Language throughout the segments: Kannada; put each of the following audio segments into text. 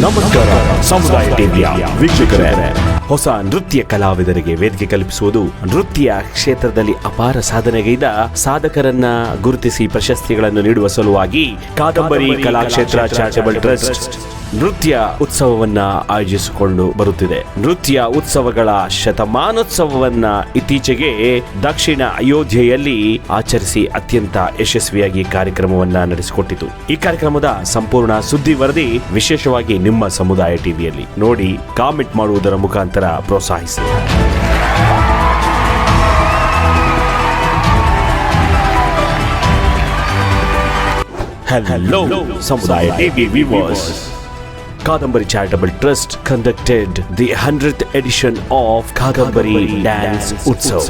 ನಮಸ್ಕಾರ. ಸಮುದಾಯ ಟಿವಿಯ ವೀಕ್ಷಕರೇ. ಹೊಸ ನೃತ್ಯ ಕಲಾವಿದರಿಗೆ ವೇದಿಕೆ ಕಲ್ಪಿಸುವುದು ನೃತ್ಯ ಕ್ಷೇತ್ರದಲ್ಲಿ ಅಪಾರ ಸಾಧನೆಗೈದ ಸಾಧಕರನ್ನ ಗುರುತಿಸಿ ಪ್ರಶಸ್ತಿಗಳನ್ನು ನೀಡುವ ಸಲುವಾಗಿ ಕಾದಂಬರಿ ಕಲಾಕ್ಷೇತ್ರ ಚಾರಿಟಬಲ್ ಟ್ರಸ್ಟ್ ನೃತ್ಯ ಉತ್ಸವವನ್ನ ಆಯೋಜಿಸಿಕೊಂಡು ಬರುತ್ತಿದೆ. ನೃತ್ಯ ಉತ್ಸವಗಳ ಶತಮಾನೋತ್ಸವವನ್ನ ಇತ್ತೀಚೆಗೆ ದಕ್ಷಿಣ ಅಯೋಧ್ಯೆಯಲ್ಲಿ ಆಚರಿಸಿ ಅತ್ಯಂತ ಯಶಸ್ವಿಯಾಗಿ ಕಾರ್ಯಕ್ರಮವನ್ನ ನಡೆಸಿಕೊಟ್ಟಿತು. ಈ ಕಾರ್ಯಕ್ರಮದ ಸಂಪೂರ್ಣ ಸುದ್ದಿ ವರದಿ ವಿಶೇಷವಾಗಿ ನಿಮ್ಮ ಸಮುದಾಯ ಟಿವಿಯಲ್ಲಿ ನೋಡಿ ಕಾಮೆಂಟ್ ಮಾಡುವುದರ ಮುಖಾಂತರ ಪ್ರೋತ್ಸಾಹಿಸಿ Hello, Samudaya TV viewers. Kadambari Charitable Trust conducted the 100th edition of Kadambari Dance Utsav.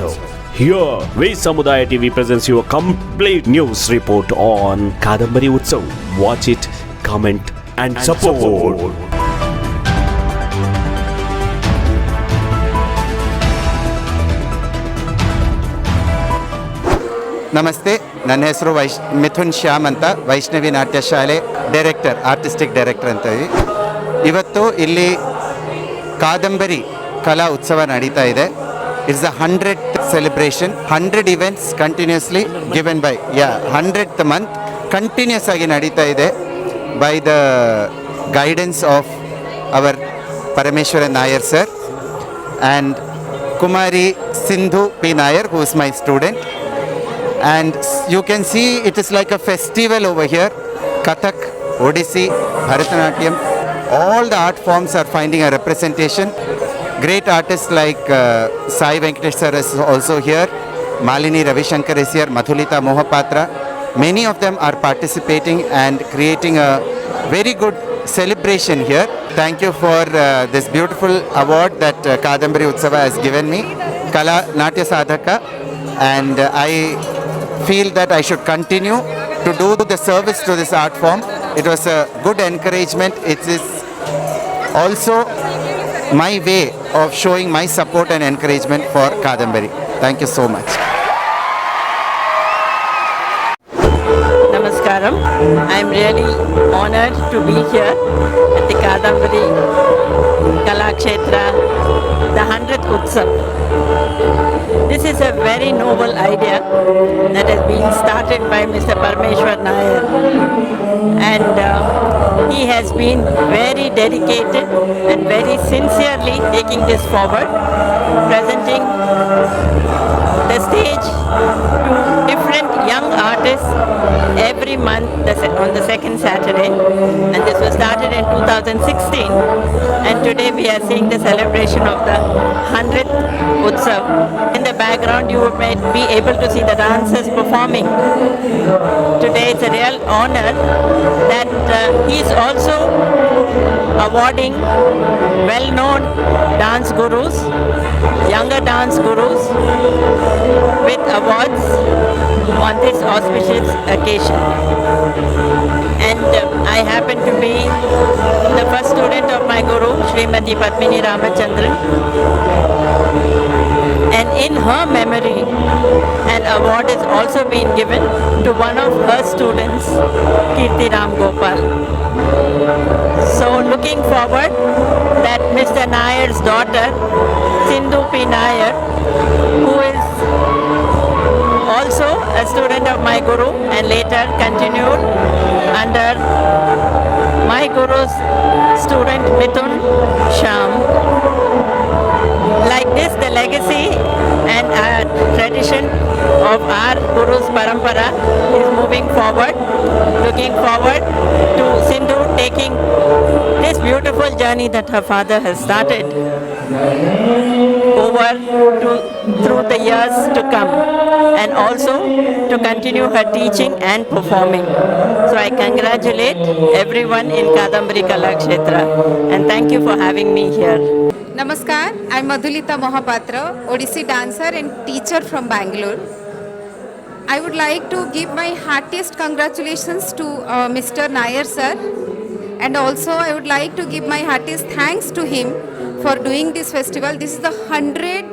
Here, we Samudaya TV presents you a complete news report on Kadambari Utsav. Watch it, comment, and support. ನಮಸ್ತೆ, ನನ್ನ ಹೆಸರು ವೈಶ್, ಮಿಥುನ್ ಶ್ಯಾಮ್ ಅಂತ, ವೈಷ್ಣವಿ ನಾಟ್ಯ ಶಾಲೆ ಡೈರೆಕ್ಟರ್, ಆರ್ಟಿಸ್ಟಿಕ್ ಡೈರೆಕ್ಟರ್ ಅಂತೀವಿ ಇವತ್ತು ಇಲ್ಲಿ ಕಾದಂಬರಿ ಕಲಾ ಉತ್ಸವ ನಡೀತಾ ಇದೆ. It's a hundred celebration hundred events continuously given by ya hundred month continuous ಆಗಿ ನಡೀತಾ ಇದೆ. by the guidance of our Parameshwaran Nair sir and Kumari Sindhu P. Nair who is my student. And you can see it is like a festival over here Kathak, Odissi, Bharatanatyam. All the art forms are finding a representation. Great artists like uh, Sai Venkatesh sir is also here. Malini Ravishankar is here. Mathulita Mohapatra many of them are participating and creating a very good celebration here thank you for uh, this beautiful award that uh, kadambari utsava has given me kala natya sadhaka and uh, I feel that I should continue to do the service to this art form. It was a good encouragement. It is also my way of showing my support and encouragement for Kadambari. Thank you so much. I am really honored to be here at the Kadambari Kalakshetra, the 100th Utsav. This is a very noble idea that has been started by Mr. Parmeshwar Nair. And uh, he has been very dedicated and very sincerely taking this forward, stage to different young artists every month on the second Saturday. And this was started in 2016. And today we are seeing the celebration of the 100th Utsav. In the background, you might be able to see the dancers performing. Today it's a real honor that uh, he is also awarding well-known dance gurus, younger dance gurus this auspicious occasion. And uh, I happen to be the first student of my guru, Srimati Padmini Ramachandran. And in her memory, an award has also been given to one of her students, Kirti Ram Gopal. So looking forward that Mr. Nayar's daughter, Sindhu P. Nayar, who is student of my guru and later continued under my guru's student Mithun Sham. Like this, the legacy and uh, tradition of our Guru's Parampara is moving forward. Looking forward to Sindhu taking this beautiful journey that her father has started over to, through the years to come and also to continue her teaching and performing. So I congratulate everyone in Kadambari Kalakshetra and thank you for having me here. Namaskar, I'm Madhulita Mohapatra, Odissi dancer and teacher from Bangalore. I would like to give my heartiest congratulations to uh, Mr. Nair sir and also I would like to give my heartiest thanks to him for doing this festival. This is the 100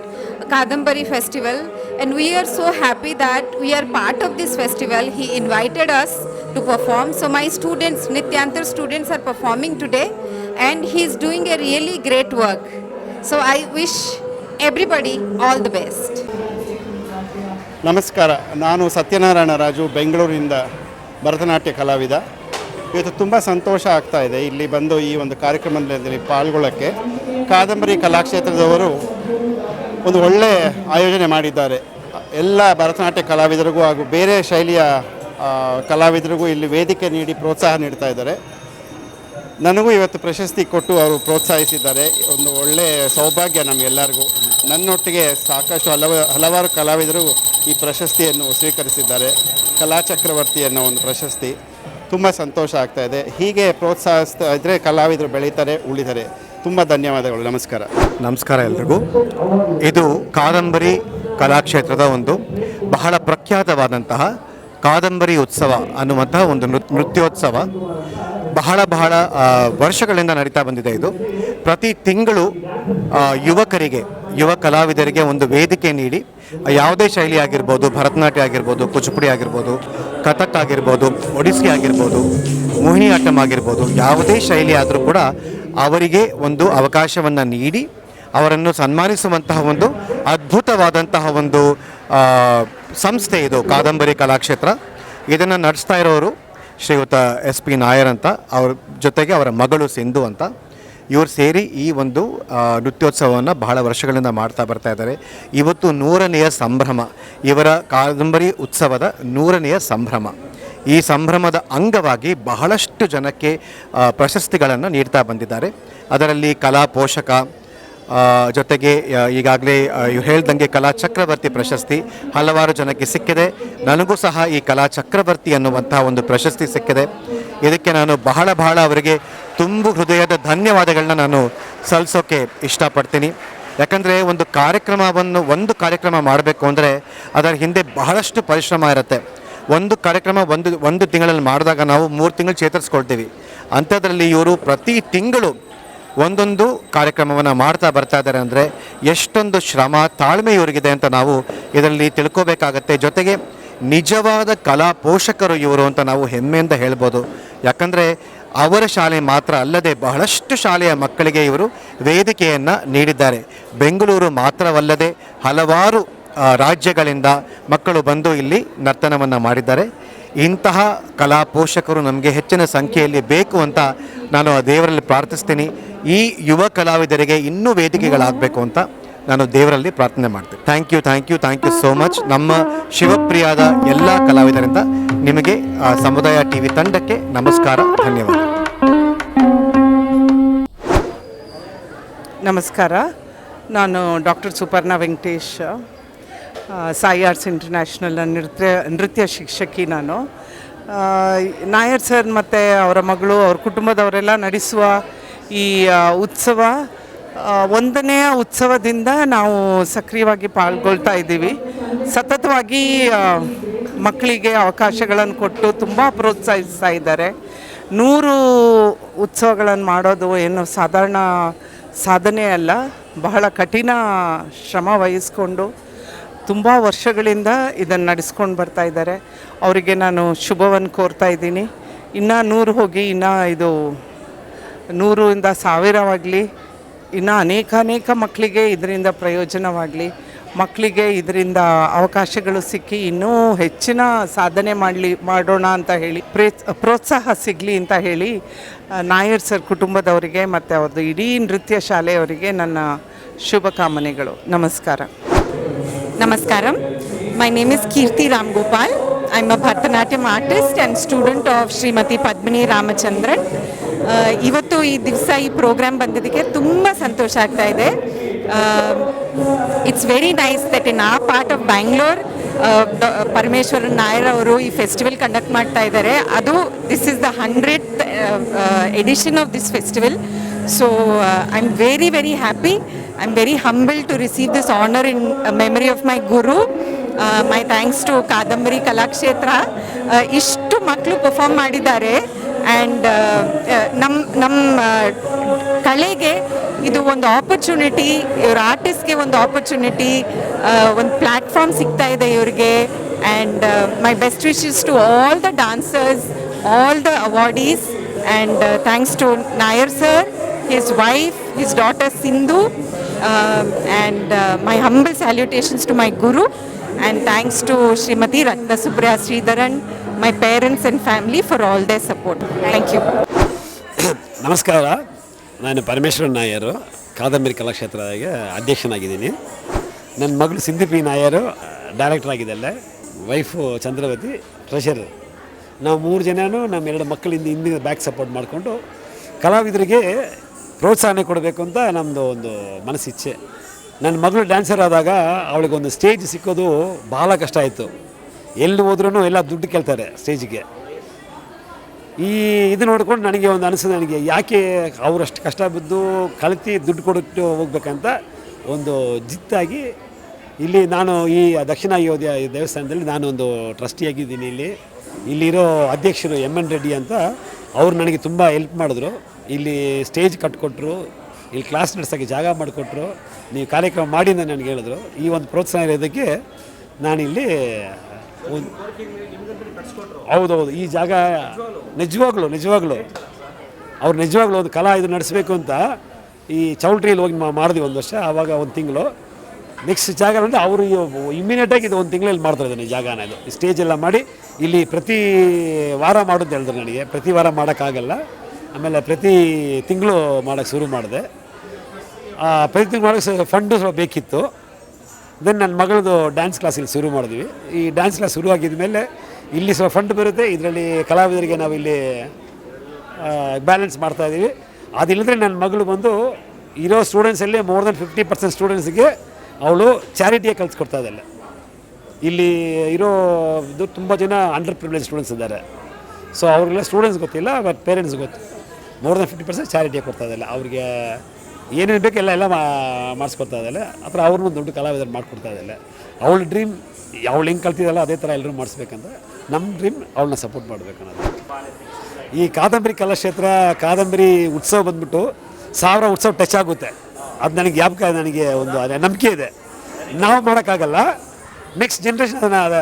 Kadambari festival and we are so happy that we are part of this festival. He invited us to perform. So my students, Nityantar students are performing today and he is doing a really great work. So I wish everybody all the best. ನಮಸ್ಕಾರ ನಾನು ಸತ್ಯನಾರಾಯಣ ರಾಜು ಬೆಂಗಳೂರಿನಿಂದ ಭರತನಾಟ್ಯ ಕಲಾವಿದ ಇವತ್ತು ತುಂಬ ಸಂತೋಷ ಆಗ್ತಾ ಇದೆ. ಇಲ್ಲಿ ಬಂದು ಈ ಒಂದು ಕಾರ್ಯಕ್ರಮದಲ್ಲಿ ಪಾಲ್ಗೊಳ್ಳೋಕ್ಕೆ ಕಾದಂಬರಿ ಕಲಾಕ್ಷೇತ್ರದವರು ಒಂದು ಒಳ್ಳೆ ಆಯೋಜನೆ ಮಾಡಿದ್ದಾರೆ. ಎಲ್ಲ ಭರತನಾಟ್ಯ ಕಲಾವಿದರಿಗೂ ಹಾಗೂ ಬೇರೆ ಶೈಲಿಯ ಕಲಾವಿದರಿಗೂ ಇಲ್ಲಿ ವೇದಿಕೆ ನೀಡಿ ಪ್ರೋತ್ಸಾಹ ನೀಡ್ತಾ ಇದ್ದಾರೆ. ನನಗೂ ಇವತ್ತು ಪ್ರಶಸ್ತಿ ಕೊಟ್ಟು ಅವರು ಪ್ರೋತ್ಸಾಹಿಸಿದ್ದಾರೆ. ಒಂದು ಒಳ್ಳೆಯ ಸೌಭಾಗ್ಯ ನಮಗೆಲ್ಲರಿಗೂ. ನನ್ನೊಟ್ಟಿಗೆ ಸಾಕಷ್ಟು ಹಲವ, ಹಲವಾರು ಕಲಾವಿದರು ಈ ಪ್ರಶಸ್ತಿಯನ್ನು ಸ್ವೀಕರಿಸಿದ್ದಾರೆ. ಕಲಾ ಚಕ್ರವರ್ತಿ ಅನ್ನೋ ಒಂದು ಪ್ರಶಸ್ತಿ. ತುಂಬ ಸಂತೋಷ ಆಗ್ತಾ ಇದೆ. ಹೀಗೆ ಪ್ರೋತ್ಸಾಹಿಸ್ತಾ ಇದ್ದರೆ ಕಲಾವಿದರು ಬೆಳೀತಾರೆ, ಉಳಿತಾರೆ. ತುಂಬ ಧನ್ಯವಾದಗಳು. ನಮಸ್ಕಾರ. ನಮಸ್ಕಾರ ಎಲ್ರಿಗೂ. ಇದು ಕಾದಂಬರಿ ಕಲಾಕ್ಷೇತ್ರದ ಒಂದು ಬಹಳ ಪ್ರಖ್ಯಾತವಾದಂತಹ ಕಾದಂಬರಿ ಉತ್ಸವ ಅನ್ನುವಂತಹ ಒಂದು ನೃತ್ ನೃತ್ಯೋತ್ಸವ. ಬಹಳ ಬಹಳ ವರ್ಷಗಳಿಂದ ನಡೀತಾ ಬಂದಿದೆ ಇದು. ಪ್ರತಿ ತಿಂಗಳು ಯುವಕರಿಗೆ ಯುವ ಕಲಾವಿದರಿಗೆ ಒಂದು ವೇದಿಕೆ ನೀಡಿ, ಯಾವುದೇ ಶೈಲಿ ಆಗಿರ್ಬೋದು, ಭರತನಾಟ್ಯ ಆಗಿರ್ಬೋದು, ಕುಚುಪುಡಿ ಆಗಿರ್ಬೋದು, ಕಥಕ್ ಆಗಿರ್ಬೋದು, ಒಡಿಸ್ಸಿ ಆಗಿರ್ಬೋದು ಮೋಹಿನಿಯಾಟ್ಟಂ ಆಗಿರ್ಬೋದು, ಯಾವುದೇ ಶೈಲಿ ಆದರೂ ಕೂಡ ಅವರಿಗೆ ಒಂದು ಅವಕಾಶವನ್ನು ನೀಡಿ, ಅವರನ್ನು ಸನ್ಮಾನಿಸುವಂತಹ ಒಂದು ಅದ್ಭುತವಾದಂತಹ ಒಂದು ಸಂಸ್ಥೆ ಇದು, ಕಾದಂಬರಿ ಕಲಾಕ್ಷೇತ್ರ. ಇದನ್ನು ನಡೆಸ್ತಾ ಇರೋರು ಶ್ರೀಯುತ ಎಸ್ ಪಿ ನಾಯರ್ ಅಂತ, ಅವ್ರ ಜೊತೆಗೆ ಅವರ ಮಗಳು ಸಿಂಧು ಅಂತ. ಇವರು ಸೇರಿ ಈ ಒಂದು ನೃತ್ಯೋತ್ಸವವನ್ನು ಬಹಳ ವರ್ಷಗಳಿಂದ ಮಾಡ್ತಾ ಬರ್ತಾ ಇದ್ದಾರೆ. ಇವತ್ತು ನೂರನೆಯ ಸಂಭ್ರಮ, ಇವರ ಕಾದಂಬರಿ ಉತ್ಸವದ ನೂರನೆಯ ಸಂಭ್ರಮ. ಈ ಸಂಭ್ರಮದ ಅಂಗವಾಗಿ ಬಹಳಷ್ಟು ಜನಕ್ಕೆ ಪ್ರಶಸ್ತಿಗಳನ್ನು ನೀಡ್ತಾ ಬಂದಿದ್ದಾರೆ. ಅದರಲ್ಲಿ ಕಲಾ ಪೋಷಕ ಜೊತೆಗೆ ಈಗಾಗಲೇ ಇವ್ರು ಹೇಳ್ದಂಗೆ ಕಲಾ ಚಕ್ರವರ್ತಿ ಪ್ರಶಸ್ತಿ ಹಲವಾರು ಜನಕ್ಕೆ ಸಿಕ್ಕಿದೆ. ನನಗೂ ಸಹ ಈ ಕಲಾ ಚಕ್ರವರ್ತಿ ಅನ್ನುವಂತಹ ಒಂದು ಪ್ರಶಸ್ತಿ ಸಿಕ್ಕಿದೆ. ಇದಕ್ಕೆ ನಾನು ಬಹಳ ಬಹಳ ಅವರಿಗೆ ತುಂಬು ಹೃದಯದ ಧನ್ಯವಾದಗಳನ್ನ ನಾನು ಸಲ್ಲಿಸೋಕ್ಕೆ ಇಷ್ಟಪಡ್ತೀನಿ. ಯಾಕಂದರೆ ಒಂದು ಕಾರ್ಯಕ್ರಮವನ್ನು, ಒಂದು ಕಾರ್ಯಕ್ರಮ ಮಾಡಬೇಕು ಅಂದರೆ ಅದರ ಹಿಂದೆ ಬಹಳಷ್ಟು ಪರಿಶ್ರಮ ಇರುತ್ತೆ. ಒಂದು ಕಾರ್ಯಕ್ರಮ ಒಂದು ಒಂದು ತಿಂಗಳಲ್ಲಿ ಮಾಡಿದಾಗ ನಾವು ಮೂರು ತಿಂಗಳು ಚೇತರಿಸ್ಕೊಳ್ತೀವಿ. ಅಂಥದ್ರಲ್ಲಿ ಇವರು ಪ್ರತಿ ತಿಂಗಳು ಒಂದೊಂದು ಕಾರ್ಯಕ್ರಮವನ್ನು ಮಾಡ್ತಾ ಬರ್ತಾ ಇದ್ದಾರೆ ಅಂದರೆ ಎಷ್ಟೊಂದು ಶ್ರಮ, ತಾಳ್ಮೆ ಇವರಿಗಿದೆ ಅಂತ ನಾವು ಇದರಲ್ಲಿ ತಿಳ್ಕೋಬೇಕಾಗತ್ತೆ. ಜೊತೆಗೆ ನಿಜವಾದ ಕಲಾ ಪೋಷಕರು ಇವರು ಅಂತ ನಾವು ಹೆಮ್ಮೆಯಿಂದ ಹೇಳ್ಬೋದು. ಯಾಕಂದರೆ ಅವರ ಶಾಲೆ ಮಾತ್ರ ಅಲ್ಲದೆ ಬಹಳಷ್ಟು ಶಾಲೆಯ ಮಕ್ಕಳಿಗೆ ಇವರು ವೇದಿಕೆಯನ್ನು ನೀಡಿದ್ದಾರೆ. ಬೆಂಗಳೂರು ಮಾತ್ರವಲ್ಲದೆ ಹಲವಾರು ರಾಜ್ಯಗಳಿಂದ ಮಕ್ಕಳು ಬಂದು ಇಲ್ಲಿ ನರ್ತನವನ್ನು ಮಾಡಿದ್ದಾರೆ. ಇಂತಹ ಕಲಾ ಪೋಷಕರು ನಮಗೆ ಹೆಚ್ಚಿನ ಸಂಖ್ಯೆಯಲ್ಲಿ ಬೇಕು ಅಂತ ನಾನು ಆ ದೇವರಲ್ಲಿ ಪ್ರಾರ್ಥಿಸ್ತೀನಿ. ಈ ಯುವ ಕಲಾವಿದರಿಗೆ ಇನ್ನೂ ವೇದಿಕೆಗಳಾಗಬೇಕು ಅಂತ ನಾನು ದೇವರಲ್ಲಿ ಪ್ರಾರ್ಥನೆ ಮಾಡ್ತೀನಿ. Thank you thank you thank you so much. ನಮ್ಮ ಶಿವಪ್ರಿಯಾದ ಎಲ್ಲ ಕಲಾವಿದರಿಂದ ನಿಮಗೆ ಸಮುದಾಯ ಟಿ ವಿ ತಂಡಕ್ಕೆ ನಮಸ್ಕಾರ, ಧನ್ಯವಾದ. ನಮಸ್ಕಾರ. ನಾನು doctor Suparna Venkatesh Sai arts international ನೃತ್ಯ ನೃತ್ಯ ಶಿಕ್ಷಕಿ ನಾನು. ನಾಯರ್ ಸರ್ ಮತ್ತು ಅವರ ಮಗಳು, ಅವ್ರ ಕುಟುಂಬದವರೆಲ್ಲ ನಡೆಸುವ ಈ ಉತ್ಸವ ಒಂದನೆಯ ಉತ್ಸವದಿಂದ ನಾವು ಸಕ್ರಿಯವಾಗಿ ಪಾಲ್ಗೊಳ್ತಾ ಇದ್ದೀವಿ. ಸತತವಾಗಿ ಮಕ್ಕಳಿಗೆ ಅವಕಾಶಗಳನ್ನು ಕೊಟ್ಟು ತುಂಬ ಪ್ರೋತ್ಸಾಹಿಸ್ತಾ ಇದ್ದಾರೆ. ನೂರು ಉತ್ಸವಗಳನ್ನು ಮಾಡೋದು ಏನು ಸಾಧಾರಣ ಸಾಧನೆ ಅಲ್ಲ, ಬಹಳ ಕಠಿಣ ಶ್ರಮ ವಹಿಸ್ಕೊಂಡು ತುಂಬ ವರ್ಷಗಳಿಂದ ಇದನ್ನು ನಡೆಸ್ಕೊಂಡು ಬರ್ತಾ ಇದ್ದಾರೆ. ಅವರಿಗೆ ನಾನು ಶುಭವನ್ನು ಕೋರ್ತಾ ಇದ್ದೀನಿ. ಇನ್ನೂ ನೂರು ಹೋಗಿ, ಇನ್ನೂ ಇದು ನೂರಿಂದ ಸಾವಿರವಾಗಲಿ ಇನ್ನು ಅನೇಕ ಅನೇಕ ಮಕ್ಕಳಿಗೆ ಇದರಿಂದ ಪ್ರಯೋಜನವಾಗಲಿ ಮಕ್ಕಳಿಗೆ ಇದರಿಂದ ಅವಕಾಶಗಳು ಸಿಕ್ಕಿ ಇನ್ನೂ ಹೆಚ್ಚಿನ ಸಾಧನೆ ಮಾಡಲಿ, ಮಾಡೋಣ ಅಂತ ಹೇಳಿ ಪ್ರೇತ್ ಪ್ರೋತ್ಸಾಹ ಸಿಗಲಿ ಅಂತ ಹೇಳಿ ನಾಯರ್ ಸರ್ ಕುಟುಂಬದವರಿಗೆ ಮತ್ತು ಅವ್ರದ್ದು ಇಡೀ ನೃತ್ಯ ಶಾಲೆಯವರಿಗೆ ನನ್ನ ಶುಭಕಾಮನೆಗಳು ನಮಸ್ಕಾರ. ನಮಸ್ಕಾರ. My name is Ram Ramgopal. I'm a uh Bharatanatyam artist and student of Shrimati Padmini Ramachandran. ಇವತ್ತು ಈ ದಿವಸ ಈ ಪ್ರೋಗ್ರಾಮ್ ಬಂದಿದ್ದಕ್ಕೆ ತುಂಬ ಸಂತೋಷ ಆಗ್ತಾ ಇದೆ. It's very nice that in a part of Bangalore Parameswaran Nair ಅವರು ಈ ಫೆಸ್ಟಿವಲ್ ಕಂಡಕ್ಟ್ ಮಾಡ್ತಾ ಇದ್ದಾರೆ. ಅದು this is the hundred edition of this festival so I am very very happy I am very humble to receive this honour in memory of my guru my thanks to Kadambari Kalakshetra ಇಷ್ಟು ಮಕ್ಕಳು ಪರ್ಫಾರ್ಮ್ ಮಾಡಿದ್ದಾರೆ. ಆ್ಯಂಡ್ ನಮ್ಮ ನಮ್ಮ ಕಲೆಗೆ ಇದು ಒಂದು ಆಪರ್ಚುನಿಟಿ ಇವ್ರ ಆರ್ಟಿಸ್ಟ್ಗೆ ಒಂದು ಆಪರ್ಚುನಿಟಿ ಒಂದು ಪ್ಲ್ಯಾಟ್ಫಾರ್ಮ್ ಸಿಗ್ತಾ ಇದೆ ಇವ್ರಿಗೆ and my best wishes to all the dancers all the awardees and thanks to Nair sir his wife his daughter Sindhu and my humble my to my guru. And thanks to Srimati Ratna Subriya Sridharan, my parents and family for all their support. Thank you. ನಮಸ್ಕಾರ. ನಾನು ಪರಮೇಶ್ವರ ನಾಯರು. ಕಾದಂಬರಿ ಕಲಾಕ್ಷೇತ್ರದಾಗೆ ಅಧ್ಯಕ್ಷನಾಗಿದ್ದೀನಿ. ನನ್ನ ಮಗಳು ಸಿಂಧಿ ಪಿ ನಾಯರು ಡೈರೆಕ್ಟರ್ ಆಗಿದ್ದಲ್ಲ ವೈಫು ಚಂದ್ರವತಿ ಟ್ರೆಷರರ್ ನಾವು ಮೂರು ಜನನೂ ನಮ್ಮ ಎರಡು ಮಕ್ಕಳಿಂದ ಹಿಂದಿನ ಬ್ಯಾಕ್ ಸಪೋರ್ಟ್ ಮಾಡಿಕೊಂಡು ಕಲಾವಿದರಿಗೆ ಪ್ರೋತ್ಸಾಹನೆ ಕೊಡಬೇಕು ಅಂತ ನಮ್ಮದು ಒಂದು ಮನಸ್ಸಿಚ್ಛೆ. ನನ್ನ ಮಗಳು ಡ್ಯಾನ್ಸರ್ ಆದಾಗ ಅವಳಿಗೆ ಒಂದು ಸ್ಟೇಜ್ ಸಿಕ್ಕೋದು ಭಾಳ ಕಷ್ಟ ಆಯಿತು. ಎಲ್ಲಿ ಹೋದ್ರೂ ಎಲ್ಲ ದುಡ್ಡು ಕೇಳ್ತಾರೆ ಸ್ಟೇಜಿಗೆ ಈ ಇದು ನೋಡಿಕೊಂಡು ನನಗೆ ಒಂದು ಅನಿಸು ನನಗೆ ಯಾಕೆ ಅವರಷ್ಟು ಕಷ್ಟ ಬಿದ್ದು ಕಲಿತು ದುಡ್ಡು ಕೊಟ್ಟು ಹೋಗ್ಬೇಕಂತ ಒಂದು ಜಿತ್ತಾಗಿ ಇಲ್ಲಿ ನಾನು ಈ ದಕ್ಷಿಣ ಅಯೋಧ್ಯ ದೇವಸ್ಥಾನದಲ್ಲಿ ನಾನು ಒಂದು ಟ್ರಸ್ಟಿಯಾಗಿದ್ದೀನಿ ಇಲ್ಲಿ. ಇಲ್ಲಿರೋ ಅಧ್ಯಕ್ಷರು ಎಂ ಎನ್ ರೆಡ್ಡಿ ಅಂತ, ಅವರು ನನಗೆ ತುಂಬ ಹೆಲ್ಪ್ ಮಾಡಿದ್ರು. ಇಲ್ಲಿ ಸ್ಟೇಜ್ ಕಟ್ಕೊಟ್ರು. ಇಲ್ಲಿ ಕ್ಲಾಸ್ ನಡೆಸೋಕ್ಕೆ ಜಾಗ ಮಾಡಿಕೊಟ್ರು. ನೀವು ಕಾರ್ಯಕ್ರಮ ಮಾಡಿ ಅಂತ ನನಗೆ ಹೇಳಿದ್ರು. ಈ ಒಂದು ಪ್ರೋತ್ಸಾಹ ಇರೋದಕ್ಕೆ ನಾನಿಲ್ಲಿ ಒಂದು ಹೌದೌದು, ಈ ಜಾಗ ನಿಜವಾಗ್ಲು ನಿಜವಾಗ್ಲು. ಅವ್ರು ನಿಜವಾಗ್ಲೂ ಒಂದು ಕಲಾ ಇದು ನಡೆಸಬೇಕು ಅಂತ ಈ ಚೌಲ್ಟ್ರಿಯಲ್ಲಿ ಹೋಗಿ ಮಾಡಿದ್ವಿ ಒಂದು ವರ್ಷ, ಆವಾಗ ಒಂದು ತಿಂಗಳು. ನೆಕ್ಸ್ಟ್ ಜಾಗ ಅಂದರೆ ಅವರು ಇಮ್ಮಿಡಿಯೇಟಾಗಿ ಇದು ಒಂದು ತಿಂಗಳಲ್ಲಿ ಮಾಡ್ತಾರೆ ಇದನ್ನು ಈ ಜಾಗನ ಇದು. ಈ ಸ್ಟೇಜ್ ಎಲ್ಲ ಮಾಡಿ ಇಲ್ಲಿ ಪ್ರತಿ ವಾರ ಮಾಡೋದು ಹೇಳಿದ್ರು ನನಗೆ. ಪ್ರತಿ ವಾರ ಮಾಡೋಕ್ಕಾಗಲ್ಲ. ಆಮೇಲೆ ಪ್ರತಿ ತಿಂಗಳು ಮಾಡೋಕ್ಕೆ ಶುರು ಮಾಡಿದೆ. ಪ್ರತಿ ತಿಂಗಳು ಮಾಡೋಕ್ಕೆ ಫಂಡು ಸ್ವಲ್ಪ ಬೇಕಿತ್ತು. ದೆನ್ ನನ್ನ ಮಗಳದು ಡ್ಯಾನ್ಸ್ ಕ್ಲಾಸ್ ಇಲ್ಲಿ ಶುರು ಮಾಡಿದ್ವಿ. ಈ ಡ್ಯಾನ್ಸ್ ಕ್ಲಾಸ್ ಶುರು ಆಗಿದ ಮೇಲೆ ಇಲ್ಲಿ ಸ್ವಲ್ಪ ಫಂಡ್ ಬರುತ್ತೆ. ಇದರಲ್ಲಿ ಕಲಾವಿದರಿಗೆ ನಾವು ಇಲ್ಲಿ ಬ್ಯಾಲೆನ್ಸ್ ಮಾಡ್ತಾ ಇದ್ದೀವಿ. ಅದಿಲ್ಲದ್ರೆ ನನ್ನ ಮಗಳು ಬಂದು ಇರೋ ಸ್ಟೂಡೆಂಟ್ಸಲ್ಲಿ ಮೋರ್ ದೆನ್ ಫಿಫ್ಟಿ ಪರ್ಸೆಂಟ್ ಸ್ಟೂಡೆಂಟ್ಸ್ಗೆ ಅವಳು ಚಾರಿಟಿಯಾಗಿ ಕಲಿಸ್ಕೊಡ್ತಾ ಇದ್ದಾಳೆ. ಇಲ್ಲಿ ಇರೋ ಇದು ತುಂಬ ಜನ ಅಂಡರ್ ಪ್ರಿವಿಲೇಜ್ ಸ್ಟೂಡೆಂಟ್ಸ್ ಇದ್ದಾರೆ. ಸೊ ಅವ್ರಿಗೆಲ್ಲ ಸ್ಟೂಡೆಂಟ್ಸ್ ಗೊತ್ತಿಲ್ಲ ಬಟ್ ಪೇರೆಂಟ್ಸ್ ಗೊತ್ತು. More than fifty percent charity ಕೊಡ್ತಾ ಇದ್ದಾಳೆ ಅವ್ರಿಗೆ ಏನೇನು ಬೇಕು ಎಲ್ಲ ಎಲ್ಲ ಮಾಡಿಸ್ಕೊಡ್ತಾ ಇದ್ದಾಳೆ ಅಥವಾ ಅವ್ರನ್ನೂ ದೊಡ್ಡ ಕಲಾವಿದರು ಮಾಡಿಕೊಡ್ತಾ ಇದ್ದಲ್ಲ ಅವಳ ಡ್ರೀಮ್ ಅವಳು ಹೆಂಗೆ ಕಲ್ತಿದ್ದಲ್ಲ ಅದೇ ಥರ ಎಲ್ಲರೂ ಮಾಡಿಸ್ಬೇಕಂದ್ರೆ ನಮ್ಮ ಡ್ರೀಮ್ ಅವಳನ್ನ ಸಪೋರ್ಟ್ ಮಾಡಬೇಕು ಅನ್ನೋದು ಈ ಕಾದಂಬರಿ ಕಲಾಕ್ಷೇತ್ರ, ಕಾದಂಬರಿ ಉತ್ಸವ ಬಂದ್ಬಿಟ್ಟು ಸಾವಿರ ಉತ್ಸವ ಟಚ್ ಆಗುತ್ತೆ. ಅದು ನನಗೆ ಯಾಪಕ ನನಗೆ ಒಂದು ನಂಬಿಕೆ ಇದೆ. ನಾವು ಮಾಡೋಕ್ಕಾಗಲ್ಲ. ನೆಕ್ಸ್ಟ್ ಜನ್ರೇಷನ್ ಅದನ್ನು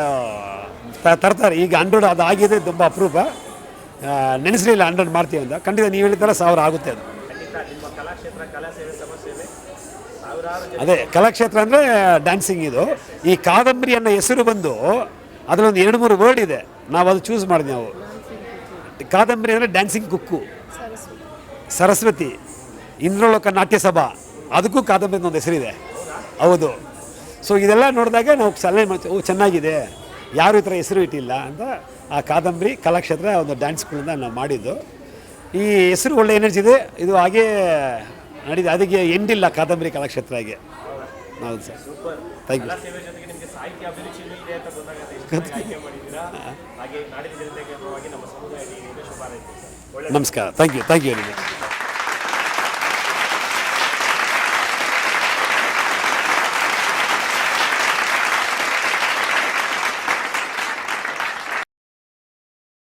ತರ್ತಾರೆ. ಈಗ ಅಂಡ್ರೋಡ್ ಅದು ಆಗಿದೆ, ತುಂಬ ಅಪರೂಪ. ನೆನೆಸಲಿಲ್ಲ ಹಂಡ್ರೆಡ್ ಮಾಡ್ತೀವಿ ಅಂತ. ಖಂಡಿತ ನೀವು ಹೇಳಿದ ಸಾವಿರ ಆಗುತ್ತೆ ಅದು. ಅದೇ ಕಲಾಕ್ಷೇತ್ರ ಅಂದರೆ ಡ್ಯಾನ್ಸಿಂಗ್ ಇದು. ಈ ಕಾದಂಬರಿ ಅನ್ನೋ ಹೆಸರು ಬಂದು ಅದರೊಂದು ಎರಡು ಮೂರು ವರ್ಡ್ ಇದೆ. ನಾವು ಅದು ಚೂಸ್ ಮಾಡಿದ್ವಿ ನಾವು. ಕಾದಂಬರಿ ಅಂದರೆ ಡ್ಯಾನ್ಸಿಂಗ್ ಕುಕ್ಕು. ಸರಸ್ವತಿ. ಇಂದ್ರಲೋಕ ನಾಟ್ಯ ಸಭಾ ಅದಕ್ಕೂ ಕಾದಂಬರಿ ಒಂದು ಹೆಸರಿದೆ. ಹೌದು. ಸೊ ಇದೆಲ್ಲ ನೋಡಿದಾಗ ನಾವು ಸಲಹೆ ಮಾಡ್ತೀವಿ ಓ ಚೆನ್ನಾಗಿದೆ. ಯಾರು ಈ ಥರ ಹೆಸರು ಇಟ್ಟಿಲ್ಲ ಅಂತ ಆ ಕಾದಂಬರಿ ಕಲಾಕ್ಷೇತ್ರ ಒಂದು ಡ್ಯಾನ್ಸ್ ಸ್ಕೂಲಿಂದ ನಾವು ಮಾಡಿದ್ದು. ಈ ಹೆಸರು ಒಳ್ಳೆ ಎನರ್ಜಿ ಇದೆ. ಇದು ಹಾಗೇ ನಡೀತು ಅದಕ್ಕೆ ಎಂಡಿಲ್ಲ ಕಾದಂಬರಿ ಕಲಾಕ್ಷೇತ್ರಗೆ ಹೌದು ಸರ್. ಥ್ಯಾಂಕ್ ಯು ನಮಸ್ಕಾರ. ಥ್ಯಾಂಕ್ ಯು ಥ್ಯಾಂಕ್ ಯು ನಿಮಗೆ